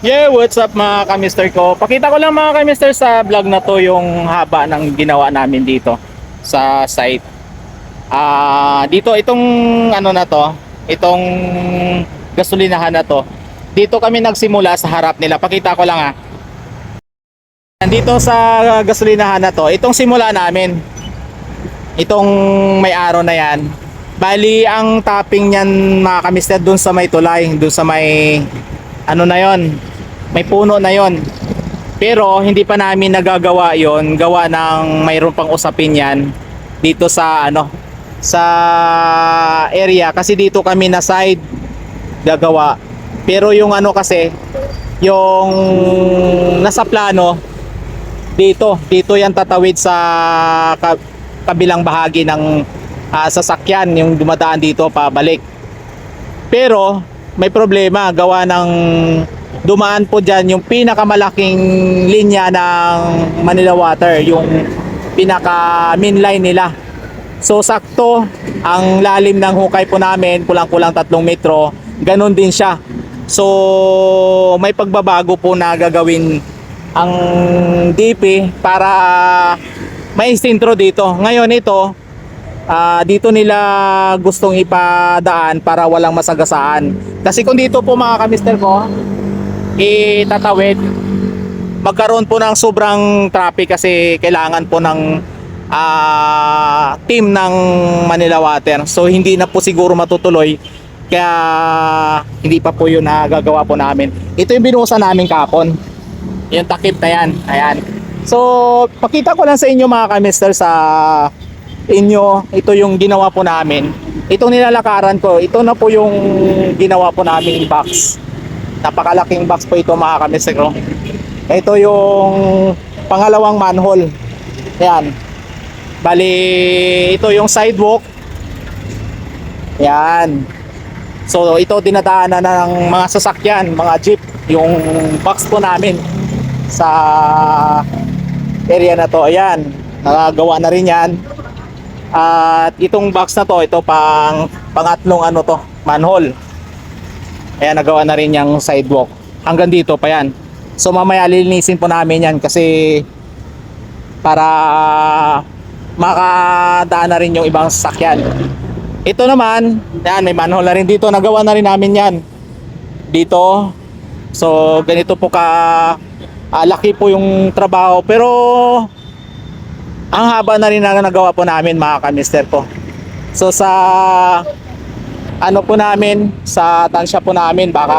Yeah, what's up mga kamister ko? Pakita ko lang mga kamister sa vlog na to yung haba ng ginawa namin dito sa site. Ah, dito itong ano na to, itong gasolinahan na to. Dito kami nagsimula sa harap nila. Pakita ko lang ah. Nandito sa gasolinahan na to, itong simula namin. Itong may araw na yan. Bali, ang topping niyan mga kamister dun sa may tulay, dun sa may ano na yon may puno na yon pero hindi pa namin nagagawa yon gawa ng mayroon pang usapin yan dito sa ano sa area. Kasi dito kami na side gagawa. Pero yung ano kasi yung nasa plano dito dito yan tatawid sa ka- kabilang bahagi ng ah, sasakyan yung dumadaan dito pabalik. Pero may problema gawa ng dumaan po dyan yung pinakamalaking linya ng Manila Water, yung pinaka main line nila. So sakto, ang lalim ng hukay po namin, kulang-kulang 3 metro, ganun din siya. So may pagbabago po na gagawin ang DP para may sintro dito. Ngayon ito, Ah, dito nila gustong ipadaan para walang masagasaan. Kasi kung dito po mga kamister ko, itatawid, magkaroon po ng sobrang traffic kasi kailangan po ng ah, team ng Manila Water. So hindi na po siguro matutuloy kaya hindi pa po yun nagagawa po namin. Ito yung binuhusan namin kapon. Yung takip na yan. Ayan. So, pakita ko lang sa inyo mga kamister sa inyo, ito yung ginawa po namin. Itong nilalakaran ko, ito na po yung ginawa po namin box. Napakalaking box po ito mga kamister ko. Ito yung pangalawang manhole. Yan. Bali, ito yung sidewalk. Yan. So, ito dinadaanan ng mga sasakyan, mga jeep, yung box po namin sa area na to. Ayan, nakagawa na rin yan. At itong box na to, ito pang pangatlong ano to, manhole. Ayan, nagawa na rin yung sidewalk. Hanggang dito pa yan. So mamaya lilinisin po namin yan kasi para makadaan na rin yung ibang sasakyan. Ito naman, yan, may manhole na rin dito. Nagawa na rin namin yan. Dito. So ganito po ka ah, laki po yung trabaho. Pero ang haba na rin na nagawa po namin mga kamister po. So sa ano po namin, sa tansya po namin, baka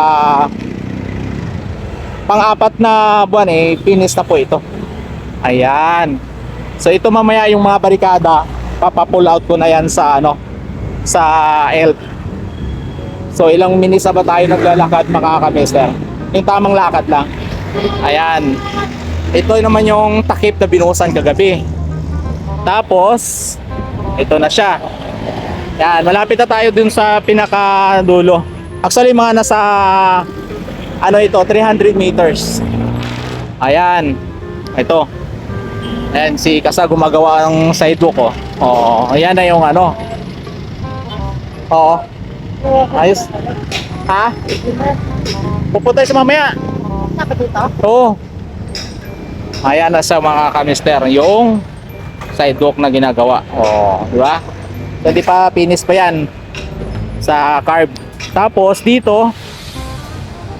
pang-apat na buwan eh, finish na po ito. Ayan. So ito mamaya yung mga barikada, papapull out ko na yan sa ano, sa ELP. So ilang minutes ba tayo naglalakad mga kamister? Yung tamang lakad lang. Ayan. Ito naman yung takip na binuhusan kagabi. Tapos, ito na siya. Yan, malapit na tayo dun sa pinakadulo. Actually, mga nasa ano ito, 300 meters. Ayan. Ito. Ayan, si Kasa gumagawa ng sidewalk ko. Oo, ayan na yung ano. Oo. Ayos. Ha? Pupunta sa mamaya. Oo. Ayan na sa mga kamister yung sidewalk na ginagawa. Oh, di ba? Hindi pa finish pa 'yan sa carb. Tapos dito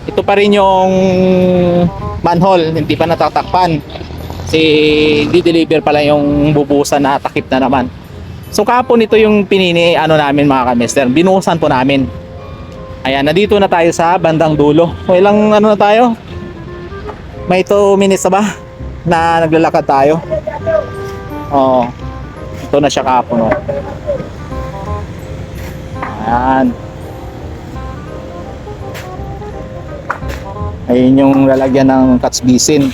ito pa rin yung manhole, hindi pa natatakpan. Si di-deliver pala yung bubusan na takip na naman. So kapon ito yung pinini ano namin mga kamister. Binuhusan po namin. Ayan, nandito na tayo sa bandang dulo. O ilang ano na tayo? May 2 minutes na ba na naglalakad tayo? Oo. Ito na siya kapon. Oh. Ayan. Ayun yung lalagyan ng catch basin.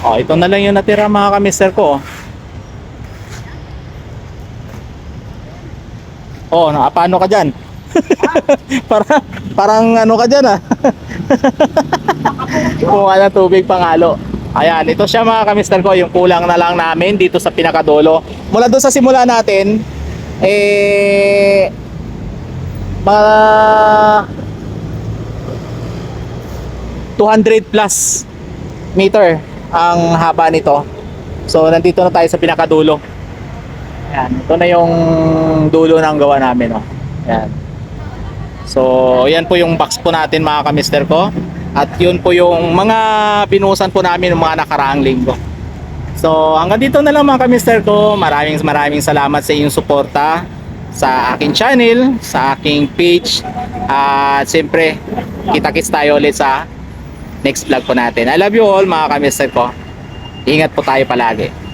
Oh, ito na lang yung natira mga kamister ko. Oh, na paano ka diyan? Para parang ano ka diyan ah. Kumuha ng tubig pangalo. Ayan, ito siya mga kamister ko, yung kulang na lang namin dito sa pinakadulo. Mula doon sa simula natin, eh, mga 200 plus meter ang haba nito. So nandito na tayo sa pinakadulo. Ayan, ito na yung dulo ng gawa namin, oh. Ayan. So, yan po yung box po natin mga kamister ko. At yun po yung mga binuhusan po namin ng mga nakaraang linggo. So, hanggang dito na lang mga kamister ko. Maraming maraming salamat sa inyong suporta sa aking channel, sa aking page. At siyempre, kita-kits tayo ulit sa next vlog po natin. I love you all mga kamister ko. Ingat po tayo palagi.